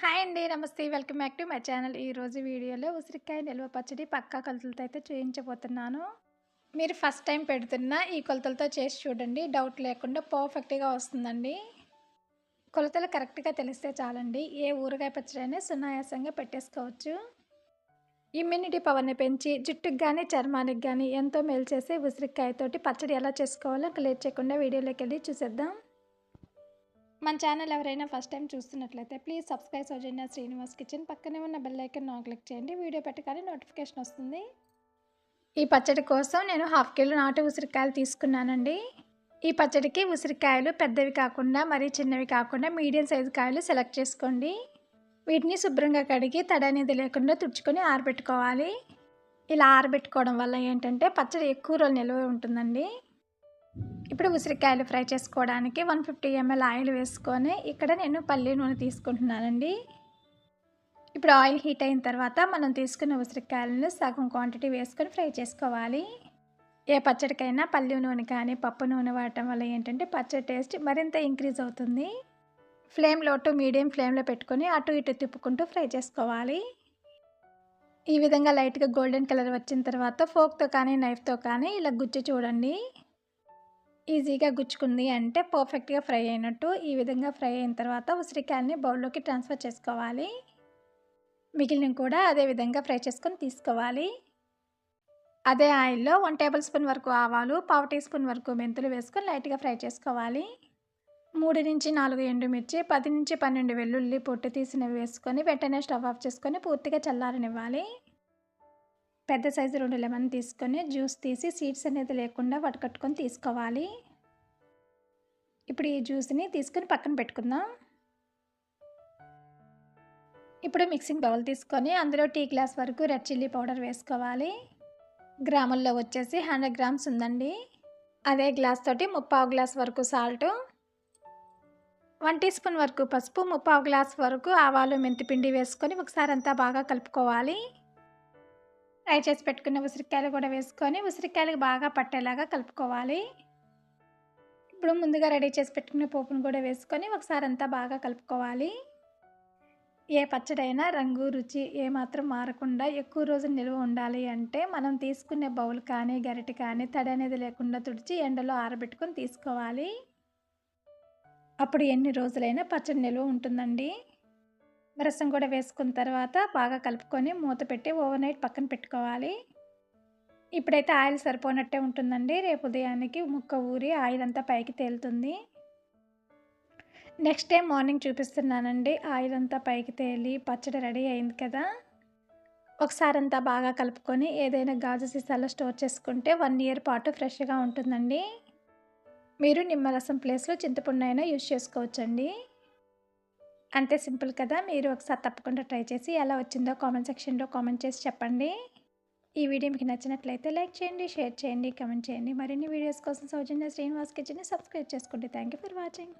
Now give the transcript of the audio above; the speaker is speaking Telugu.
హాయ్ అండి. నమస్తే. Welcome back to my channel. ఈరోజు వీడియోలో ఉసిరికాయ నిల్వ పచ్చడి పక్కా కొలతలతో అయితే చూపించబోతున్నాను మీరు ఫస్ట్ టైం పెడుతున్న ఈ కొలతలతో చేసి చూడండి. డౌట్ లేకుండా పర్ఫెక్ట్గా వస్తుందండి. కొలతలు కరెక్ట్గా తెలిస్తే చాలండి. ఏ ఊరగాయ పచ్చడి అయినా సునాయాసంగా పెట్టేసుకోవచ్చు. ఇమ్యూనిటీ పవర్ని పెంచి జుట్టుకు కానీ చర్మానికి కానీ ఎంతో మేలు చేసే ఉసిరికాయతోటి పచ్చడి ఎలా చేసుకోవాలో ఇంకా లేట్ చేయకుండా వీడియోలోకి వెళ్ళి చూసేద్దాం. మన ఛానల్ ఎవరైనా ఫస్ట్ టైం చూస్తున్నట్లయితే please subscribe Soujanya Srinivas kitchen. పక్కనే ఉన్న బెల్ ఐకన్ క్లిక్ చేయండి. వీడియో పెట్టగానే నోటిఫికేషన్ వస్తుంది. ఈ పచ్చడి కోసం నేను హాఫ్ కిలో నాటు ఉసిరికాయలు తీసుకున్నానండి. ఈ పచ్చడికి ఉసిరికాయలు పెద్దవి కాకుండా మరీ చిన్నవి కాకుండా మీడియం సైజు కాయలు సెలెక్ట్ చేసుకోండి. వీటిని శుభ్రంగా కడిగి తడ అనేది లేకుండా తుడుచుకొని ఆరబెట్టుకోవాలి. ఇలా ఆరబెట్టుకోవడం వల్ల ఏంటంటే పచ్చడి ఎక్కువ రోజులు నిల్వ ఉంటుందండి. ఇప్పుడు ఉసిరికాయలు ఫ్రై చేసుకోవడానికి వన్ ఫిఫ్టీ ఎంఎల్ ఆయిల్ వేసుకొని ఇక్కడ నేను పల్లి నూనె తీసుకుంటున్నానండి. ఇప్పుడు ఆయిల్ హీట్ అయిన తర్వాత మనం తీసుకున్న ఉసిరికాయలను సగం క్వాంటిటీ వేసుకొని ఫ్రై చేసుకోవాలి. ఏ పచ్చడికైనా పల్లి నూనె కానీ పప్పు నూనె వాడటం వల్ల ఏంటంటే పచ్చడి టేస్ట్ మరింత ఇంక్రీజ్ అవుతుంది. ఫ్లేమ్లో టు మీడియం ఫ్లేమ్లో పెట్టుకొని అటు ఇటు తిప్పుకుంటూ ఫ్రై చేసుకోవాలి. ఈ విధంగా లైట్గా గోల్డెన్ కలర్ వచ్చిన తర్వాత ఫోక్తో కానీ నైఫ్తో కానీ ఇలా గుచ్చి చూడండి. ఈజీగా గుచ్చుకుంది అంటే పర్ఫెక్ట్గా ఫ్రై అయినట్టు ఈ విధంగా ఫ్రై అయిన తర్వాత ఉసిరికాయల్ని బౌల్లోకి ట్రాన్స్ఫర్ చేసుకోవాలి. మిగిలిన కూడా అదే విధంగా ఫ్రై చేసుకొని తీసుకోవాలి. అదే ఆయిల్లో వన్ టేబుల్ స్పూన్ వరకు ఆవాలు పావు టీ స్పూన్ వరకు మెంతులు వేసుకొని లైట్గా ఫ్రై చేసుకోవాలి. మూడు నుంచి నాలుగు ఎండుమిర్చి పది నుంచి పన్నెండు వెల్లుల్లి పొట్టు తీసినవి వేసుకొని వెంటనే స్టవ్ ఆఫ్ చేసుకొని పూర్తిగా చల్లారనివ్వాలి. పెద్ద సైజు రెండు లెమన్ తీసుకొని జ్యూస్ తీసి సీడ్స్ అనేది లేకుండా వడకట్టుకొని తీసుకోవాలి. ఇప్పుడు ఈ జ్యూస్ని తీసుకొని పక్కన పెట్టుకుందాం. ఇప్పుడు మిక్సింగ్ బౌల్ తీసుకొని అందులో టీ గ్లాస్ వరకు రెడ్ చిల్లీ పౌడర్ వేసుకోవాలి. గ్రాముల్లో వచ్చేసి హండ్రెడ్ గ్రామ్స్ ఉందండి. అదే గ్లాస్ తోటి ముప్పావు గ్లాస్ వరకు సాల్ట్ వన్ టీ స్పూన్ వరకు పసుపు ముప్పావు గ్లాస్ వరకు ఆవాలు మెంతిపిండి వేసుకొని ఒకసారి అంతా బాగా కలుపుకోవాలి. ఫ్రై చేసి పెట్టుకున్న ఉసిరికాయలు కూడా వేసుకొని ఉసిరికాయలకు బాగా పట్టేలాగా కలుపుకోవాలి. ఇప్పుడు ముందుగా రెడీ చేసి పెట్టుకున్న పోపును కూడా వేసుకొని ఒకసారి అంతా బాగా కలుపుకోవాలి. ఏ పచ్చడైనా రంగు రుచి ఏమాత్రం మారకుండా ఎక్కువ రోజులు నిల్వ ఉండాలి అంటే మనం తీసుకునే బౌల్ కానీ గరిటె కానీ తడి అనేది లేకుండా తుడిచి ఎండలో ఆరబెట్టుకొని తీసుకోవాలి. అప్పుడు ఎన్ని రోజులైనా పచ్చడి నిల్వ ఉంటుందండి. రసం కూడా వేసుకున్న తర్వాత బాగా కలుపుకొని మూత పెట్టి ఓవర్ నైట్ పక్కన పెట్టుకోవాలి. ఇప్పుడైతే ఆయిల్ సరిపోనట్టే ఉంటుందండి. రేపు ఉదయానికి ముక్క ఊరి ఆయిల్ అంతా పైకి తేలుతుంది. నెక్స్ట్ డే మార్నింగ్ చూపిస్తున్నానండి. ఆయిల్ అంతా పైకి తేలి పచ్చడి రెడీ అయింది కదా. ఒకసారి అంతా బాగా కలుపుకొని ఏదైనా గాజు సీసాలో స్టోర్ చేసుకుంటే వన్ ఇయర్ పాటు ఫ్రెష్గా ఉంటుందండి. మీరు నిమ్మరసం ప్లేస్లో చింతపండు అయినా యూజ్ చేసుకోవచ్చండి. అంతే సింపుల్ కదా మీరు ఒకసారి తప్పకుండా ట్రై చేసి ఎలా వచ్చిందో కామెంట్ సెక్షన్లో కామెంట్ చేసి చెప్పండి. ఈ వీడియో మీకు నచ్చినట్లయితే లైక్ చేయండి షేర్ చేయండి కమెంట్ చేయండి. మరిన్ని వీడియోస్ కోసం సౌజన్య శ్రీనివాస్ కిచెన్ని సబ్స్క్రైబ్ చేసుకోండి థ్యాంక్ యూ ఫర్ వాచింగ్.